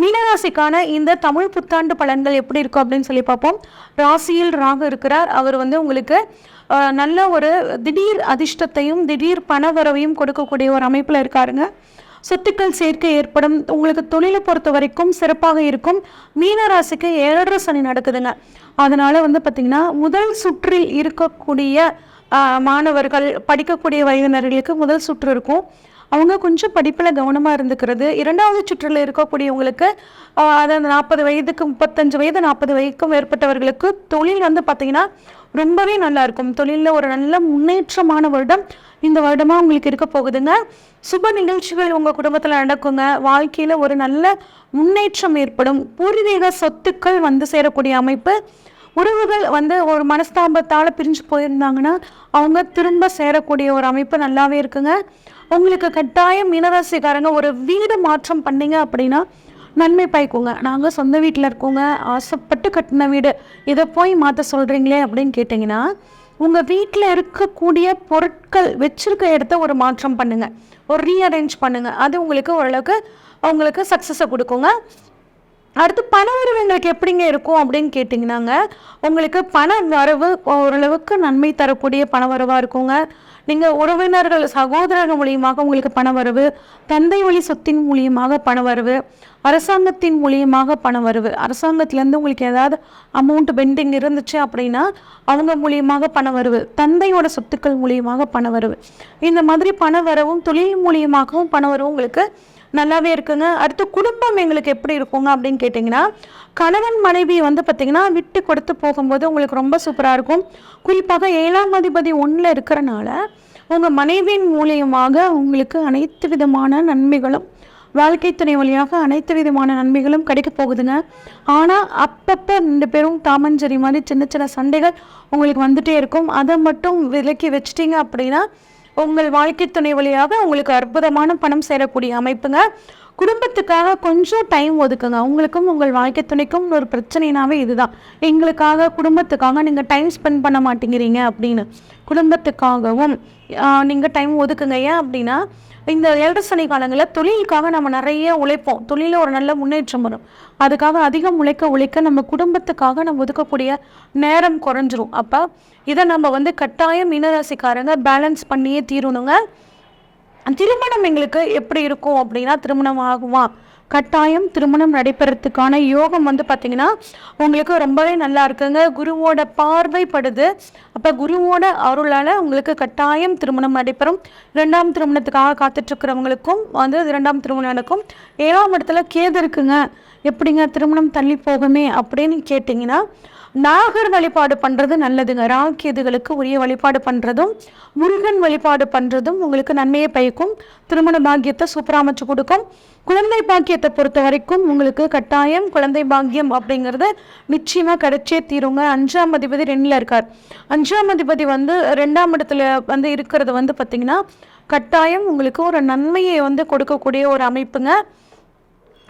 மீனராசிக்கான இந்த தமிழ் புத்தாண்டு பலன்கள் எப்படி இருக்கும் அப்படின்னு சொல்லி பார்ப்போம். ராசியில் ராகு இருக்கிறார். அவர் வந்து உங்களுக்கு நல்ல ஒரு திடீர் அதிர்ஷ்டத்தையும் திடீர் பணவரவையும் கொடுக்கக்கூடிய ஒரு அமைப்பில் இருக்காருங்க. சொத்துக்கள் சேர்க்கை ஏற்படும். உங்களுக்கு தொழிலை பொறுத்த வரைக்கும் சிறப்பாக இருக்கும். மீனராசிக்கு ஏழரை சனி நடக்குதுங்க. அதனால் வந்து பார்த்திங்கன்னா முதல் சுற்றில் இருக்கக்கூடிய மாணவர்கள் படிக்கக்கூடிய வயதினர்களுக்கு முதல் சுற்று இருக்கும். அவங்க கொஞ்சம் படிப்பில் கவனமாக இருந்துக்கிறது. இரண்டாவது சுற்றில் இருக்கக்கூடியவங்களுக்கு அதை அதாவது நாற்பது வயதுக்கு முப்பத்தஞ்சு வயது நாற்பது வயதுக்கும் மேற்பட்டவர்களுக்கு தொழில் வந்து பார்த்திங்கன்னா ரொம்பவே நல்லா இருக்கும். தொழிலில் ஒரு நல்ல முன்னேற்றமான வருடம் இந்த வருடமாக உங்களுக்கு இருக்க போகுதுங்க. சுப நிகழ்ச்சிகள் உங்கள் குடும்பத்தில் நடக்குங்க. வாழ்க்கையில் ஒரு நல்ல முன்னேற்றம் ஏற்படும். பூர்வீக சொத்துக்கள் வந்து சேரக்கூடிய அமைப்பு. உறவுகள் வந்து ஒரு மனஸ்தாபத்தால் பிரிஞ்சு போயிருந்தாங்கன்னா அவங்க திரும்ப சேரக்கூடிய ஒரு அமைப்பு நல்லாவே இருக்குங்க. உங்களுக்கு கட்டாயம் மீனராசிக்காரங்க ஒரு வீடு மாற்றம் பண்ணீங்க அப்படின்னா நன்மை பயக்குங்க. நாங்கள் சொந்த வீட்டில் இருக்கோங்க. ஆசைப்பட்டு கட்டின வீடு. இதை போய் மாற்ற சொல்கிறீங்களே அப்படின்னு கேட்டிங்கன்னா உங்கள் வீட்டில் இருக்கக்கூடிய பொருட்கள் வச்சிருக்க இடத்த ஒரு மாற்றம் பண்ணுங்கள் ஒரு ரீஅரேஞ்ச் பண்ணுங்கள் அது உங்களுக்கு ஓரளவுக்கு உங்களுக்கு சக்ஸஸை கொடுக்குங்க. அடுத்து பண வரவு எங்களுக்கு எப்படிங்க இருக்கும் அப்படின்னு கேட்டிங்கன்னாங்க. உங்களுக்கு பண வரவு ஓரளவுக்கு நன்மை தரக்கூடிய பண வரவாக இருக்குங்க. நீங்கள் உறவினர்கள் சகோதரர்கள் மூலியமாக உங்களுக்கு பண வரவு தந்தை வழி சொத்தின் மூலியமாக பண வரவு அரசாங்கத்தின் மூலியமாக பண வரவு. அரசாங்கத்திலேருந்து உங்களுக்கு ஏதாவது அமௌண்ட் பெண்டிங் இருந்துச்சு அப்படின்னா அவங்க மூலியமாக பண வரவு தந்தையோட சொத்துக்கள் மூலியமாக பண வரவு. இந்த மாதிரி பண வரவும் தொழில் மூலியமாகவும் பண வரவும் உங்களுக்கு நல்லாவே இருக்குங்க. அடுத்து குடும்பம் எங்களுக்கு எப்படி இருக்குங்க அப்படின்னு கேட்டிங்கன்னா கணவன் மனைவி வந்து பார்த்திங்கன்னா விட்டு கொடுத்து போகும்போது உங்களுக்கு ரொம்ப சூப்பராக இருக்கும். குறிப்பாக ஏழாம் அதிபதி ஒன்றில் இருக்கிறனால உங்கள் மனைவியின் மூலியமாக உங்களுக்கு அனைத்து விதமான நன்மைகளும் வாழ்க்கை துணை வழியாக அனைத்து விதமான நன்மைகளும் கிடைக்க போகுதுங்க. ஆனால் அப்பப்போ ரெண்டு பேரும் தாமஞ்சரி மாதிரி சின்ன சின்ன சண்டைகள் உங்களுக்கு வந்துகிட்டே இருக்கும். அதை மட்டும் விலக்கி வச்சிட்டிங்க அப்படின்னா உங்கள் வாழ்க்கை துணை வழியாக உங்களுக்கு அற்புதமான பணம் சேரக்கூடிய அமைப்புங்க. குடும்பத்துக்காக கொஞ்சம் டைம் ஒதுக்குங்க. உங்களுக்கும் உங்கள் வாழ்க்கை துணைக்கும் ஒரு பிரச்சனைனாவே இதுதான். எங்களுக்காக குடும்பத்துக்காக நீங்கள் டைம் ஸ்பெண்ட் பண்ண மாட்டேங்கிறீங்க அப்படின்னு. குடும்பத்துக்காகவும் நீங்கள் டைம் ஒதுக்குங்க. ஏன் அப்படின்னா இந்த ஏழரை சனி காலங்களில் தொழிலுக்காக நம்ம நிறைய உழைப்போம். தொழிலில் ஒரு நல்ல முன்னேற்றம் வரும். அதுக்காக அதிகம் உழைக்க உழைக்க நம்ம குடும்பத்துக்காக நம்ம ஒதுக்கக்கூடிய நேரம் குறைஞ்சிரும். அப்போ இதை நம்ம வந்து கட்டாயம் மீனராசிக்காரங்க பேலன்ஸ் பண்ணியே தீரணுங்க. திருமணம் எங்களுக்கு எப்படி இருக்கும் அப்படின்னா திருமணம் ஆகுமா? கட்டாயம் திருமணம் நடைபெறத்துக்கான யோகம் வந்து பார்த்தீங்கன்னா உங்களுக்கு ரொம்பவே நல்லா இருக்குங்க. குருவோட பார்வை படுது அப்போ குருவோட அருளால் உங்களுக்கு கட்டாயம் திருமணம் நடைபெறும். இரண்டாம் திருமணத்துக்காக காத்துட்ருக்கிறவங்களுக்கும் வந்து இரண்டாம் திருமணம் நடக்கும் ஏழாம் இடத்துல கேது இருக்குங்க. எப்படிங்க திருமணம் தள்ளி போகுமே அப்படின்னு கேட்டிங்கன்னா நாகர் வழிபாடு பண்ணுறது நல்லதுங்க. ராக்கேதுகளுக்கு உரிய வழிபாடு பண்ணுறதும் முருகன் வழிபாடு பண்ணுறதும் உங்களுக்கு நன்மையை பயக்கும். திருமண பாக்கியத்தை சூப்பராக அமைச்சு கொடுக்கும். குழந்தை பாக்கியத்தை பொறுத்த வரைக்கும் உங்களுக்கு கட்டாயம் குழந்தை பாக்கியம் அப்படிங்கிறது நிச்சயமாக கிடைச்சே தீருங்க. அஞ்சாம் அதிபதி ரெண்டில் இருக்கார். அஞ்சாம் அதிபதி வந்து ரெண்டாம் இடத்துல வந்து இருக்கிறது வந்து பார்த்திங்கன்னா கட்டாயம் உங்களுக்கு ஒரு நன்மையை வந்து கொடுக்கக்கூடிய ஒரு அமைப்புங்க.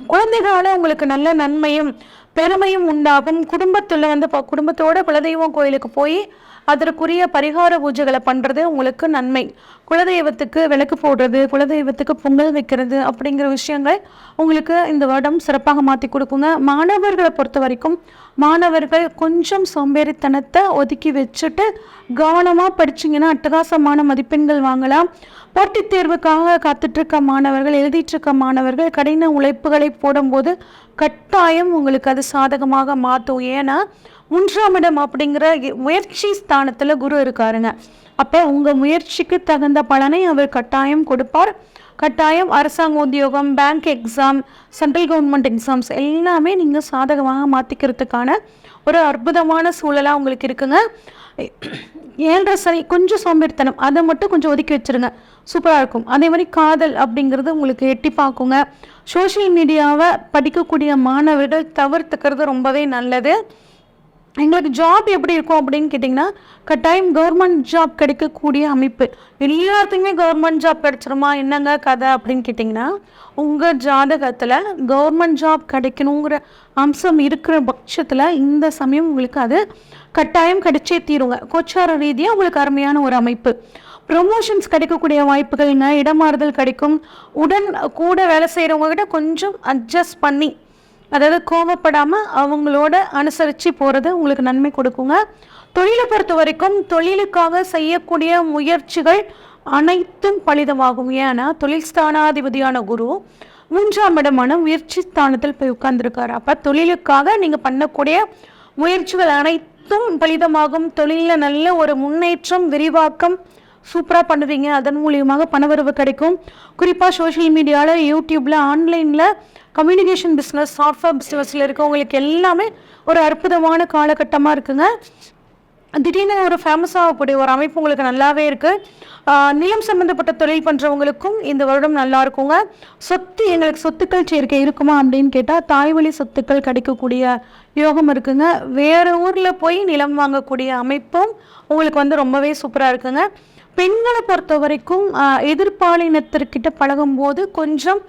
குழந்தைகளால உங்களுக்கு நல்ல நன்மையும் பெருமையும் உண்டாகும். குடும்பத்தில் வந்து ப- குடும்பத்தோட குலதெய்வம் கோயிலுக்கு போய் அதற்குரிய பரிகார பூஜைகளை பண்ணுறது உங்களுக்கு நன்மை. குலதெய்வத்துக்கு விளக்கு போடுறது குலதெய்வத்துக்கு பொங்கல் வைக்கிறது அப்படிங்கிற விஷயங்கள் உங்களுக்கு இந்த வருடம் சிறப்பாக மாற்றி கொடுக்குங்க. மாணவர்களை பொறுத்த வரைக்கும் மாணவர்கள் கொஞ்சம் சோம்பேறித்தனத்தை ஒதுக்கி வச்சுட்டு கவனமாக படிச்சிங்கன்னா அட்டகாசமான மதிப்பெண்கள் வாங்கலாம். போட்டித் தேர்வுக்காக காத்துட்ருக்க மாணவர்கள் எழுதிட்டுருக்க மாணவர்கள் கடின உழைப்புகளை போடும்போது கட்டாயம் உங்களுக்கு அது சாதகமாக மாற்றும் ஏன்னா மூன்றாம் இடம் அப்படிங்கிற முயற்சி ஸ்தானத்தில் குரு இருக்காருங்க. அப்போ உங்கள் முயற்சிக்கு தகுந்த பலனை அவர் கட்டாயம் கொடுப்பார். கட்டாயம் அரசாங்க உத்தியோகம் bank exam central government exams எல்லாமே நீங்கள் சாதகமாக மாற்றிக்கிறதுக்கான ஒரு அற்புதமான சூழலாக உங்களுக்கு இருக்குங்க. ஏழரை சனி கொஞ்சம் சோம்பேறித்தனம் அதை மட்டும் கொஞ்சம் ஒதுக்கி வச்சிருங்க. சூப்பராக இருக்கும். அதே மாதிரி காதல் அப்படிங்கிறது உங்களுக்கு எட்டி பார்க்குங்க. சோஷியல் மீடியாவை படிக்கக்கூடிய மாணவர்கள் தவிர்த்துக்கிறது ரொம்பவே நல்லது. எங்களுக்கு ஜாப் எப்படி இருக்கும் அப்படின்னு கேட்டிங்கன்னா கட்டாயம் கவர்மெண்ட் ஜாப் கிடைக்கக்கூடிய அமைப்பு. எல்லாத்துக்குமே கவர்மெண்ட் ஜாப் கிடைச்சிருமா? என்னங்க கதை அப்படின்னு கேட்டிங்கன்னா உங்கள் ஜாதகத்தில் கவர்மெண்ட் ஜாப் கிடைக்கணுங்கிற அம்சம் இருக்கிற பட்சத்தில் இந்த சமயம் உங்களுக்கு அது கட்டாயம் கிடைச்சே தீருங்க. கோச்சார ரீதியாக உங்களுக்கு அருமையான ஒரு அமைப்பு. ப்ரொமோஷன்ஸ் கிடைக்கக்கூடிய வாய்ப்புகள்ங்க இடமாறுதல் கிடைக்கும். உடன் கூட வேலை செய்கிறவங்க கிட்ட கொஞ்சம் அட்ஜஸ்ட் பண்ணி அதாவது கோவப்படாமல் அவங்களோட அனுசரித்து போகிறது உங்களுக்கு நன்மை கொடுக்குங்க. தொழிலை பொறுத்த வரைக்கும் தொழிலுக்காக செய்யக்கூடிய முயற்சிகள் அனைத்தும் பலிதமாகும். ஏன்னா தொழில் ஸ்தானாதிபதியான குரு மூன்றாம் இடமான முயற்சி ஸ்தானத்தில் போய் உட்கார்ந்துருக்காரு. அப்போ தொழிலுக்காக நீங்கள் பண்ணக்கூடிய முயற்சிகள் அனைத்தும் பலிதமாகும். தொழிலில் நல்ல ஒரு முன்னேற்றம் விரிவாக்கம் சூப்பராக பண்ணுவீங்க. அதன் மூலியமாக பணவரவு கிடைக்கும். குறிப்பாக சோஷியல் மீடியாவில் யூடியூப்பில் ஆன்லைனில் கம்யூனிகேஷன் பிஸ்னஸ் சாஃப்ட்வேர் பிஸ்னஸில் இருக்கவங்களுக்கு எல்லாமே ஒரு அற்புதமான காலகட்டமாக இருக்குங்க. திடீர்னு ஒரு ஃபேமஸ் ஆகக்கூடிய ஒரு அமைப்பு உங்களுக்கு நல்லாவே இருக்குது நிலம் சம்மந்தப்பட்ட தொழில் பண்ணுறவங்களுக்கும் இந்த வருடம் நல்லா இருக்குங்க. சொத்து எங்களுக்கு சொத்துக்கள் சேர்க்கை இருக்குமா அப்படின்னு கேட்டால் தாய்வழி சொத்துக்கள் கிடைக்கக்கூடிய யோகம் இருக்குங்க. வேறு ஊரில் போய் நிலம் வாங்கக்கூடிய அமைப்பும் உங்களுக்கு வந்து ரொம்பவே சூப்பராக இருக்குங்க. பெண்களை பொறுத்த வரைக்கும் எதிர்பாலினத்திற்கிட்ட பழகும்போது கொஞ்சம்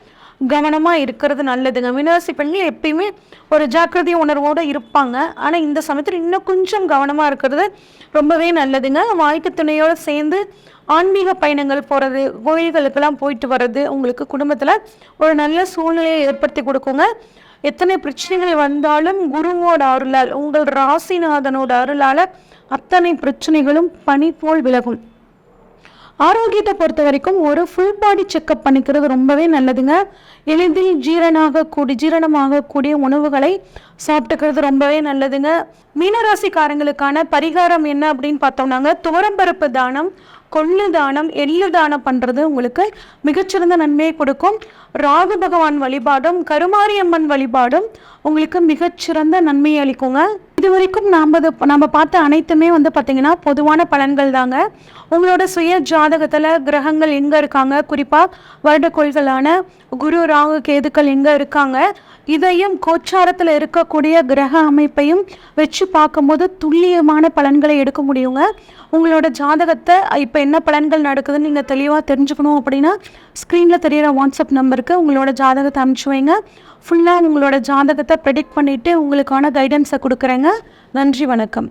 கவனமாக இருக்கிறது நல்லதுங்க. மீனராசி பெண்கள் எப்பயுமே ஒரு ஜாக்கிரதை உணர்வோடு இருப்பாங்க. ஆனால் இந்த சமயத்தில் இன்னும் கொஞ்சம் கவனமாக இருக்கிறது ரொம்பவே நல்லதுங்க. வாழ்க்கை துணையோடு சேர்ந்து ஆன்மீக பயணங்கள் போகிறது கோயில்களுக்கெல்லாம் போயிட்டு வர்றது உங்களுக்கு குடும்பத்தில் ஒரு நல்ல சூழ்நிலையை ஏற்படுத்தி கொடுக்குங்க. எத்தனை பிரச்சனைகள் வந்தாலும் குருவோட அருளால் உங்கள் ராசிநாதனோட அருளால் அத்தனை பிரச்சனைகளும் பனி போல் விலகும். ஆரோக்கியத்தை பொறுத்த வரைக்கும் ஒரு ஃபுல் பாடி செக்கப் பண்ணிக்கிறது ரொம்பவே நல்லதுங்க. எளிதில் ஜீரணாகக்கூடிய ஜீரணமாகக்கூடிய உணவுகளை சாப்பிட்டுக்கிறது ரொம்பவே நல்லதுங்க. மீனராசிக்காரங்களுக்கான பரிகாரம் என்ன அப்படின்னு பார்த்தோம்னாங்க துவரம்பருப்பு தானம் கொள்ளு தானம் எள்ளு தானம் பண்ணுறது உங்களுக்கு மிகச்சிறந்த நன்மையை கொடுக்கும். ராகு பகவான் வழிபாடும் கருமாரியம்மன் வழிபாடும் உங்களுக்கு மிகச்சிறந்த நன்மையை அளிக்குங்க. இது வரைக்கும் நாம் நம்ம பார்த்த அனைத்துமே வந்து பார்த்திங்கன்னா பொதுவான பலன்கள் தாங்க. உங்களோட சுய ஜாதகத்தில் கிரகங்கள் எங்கே இருக்காங்க? குறிப்பாக வருடக்கோள்களான குரு ராகு கேதுக்கள் எங்கே இருக்காங்க? இதையும் கோச்சாரத்தில் இருக்கக்கூடிய கிரக அமைப்பையும் வச்சு பார்க்கும்போது துல்லியமான பலன்களை எடுக்க முடியுங்க. உங்களோட ஜாதகத்தை இப்போ என்ன பலன்கள் நடக்குதுன்னு நீங்கள் தெளிவாக தெரிஞ்சுக்கணும் அப்படின்னா ஸ்க்ரீனில் தெரியிற வாட்ஸ்அப் நம்பருக்கு உங்களோட ஜாதகத்தை அனுப்பிச்சு வைங்க. ஃபுல்லாக உங்களோட ஜாதகத்தை ப்ரெடிக்ட் பண்ணிவிட்டு உங்களுக்கான கைடன்ஸை கொடுக்குறேங்க. நன்றி வணக்கம்.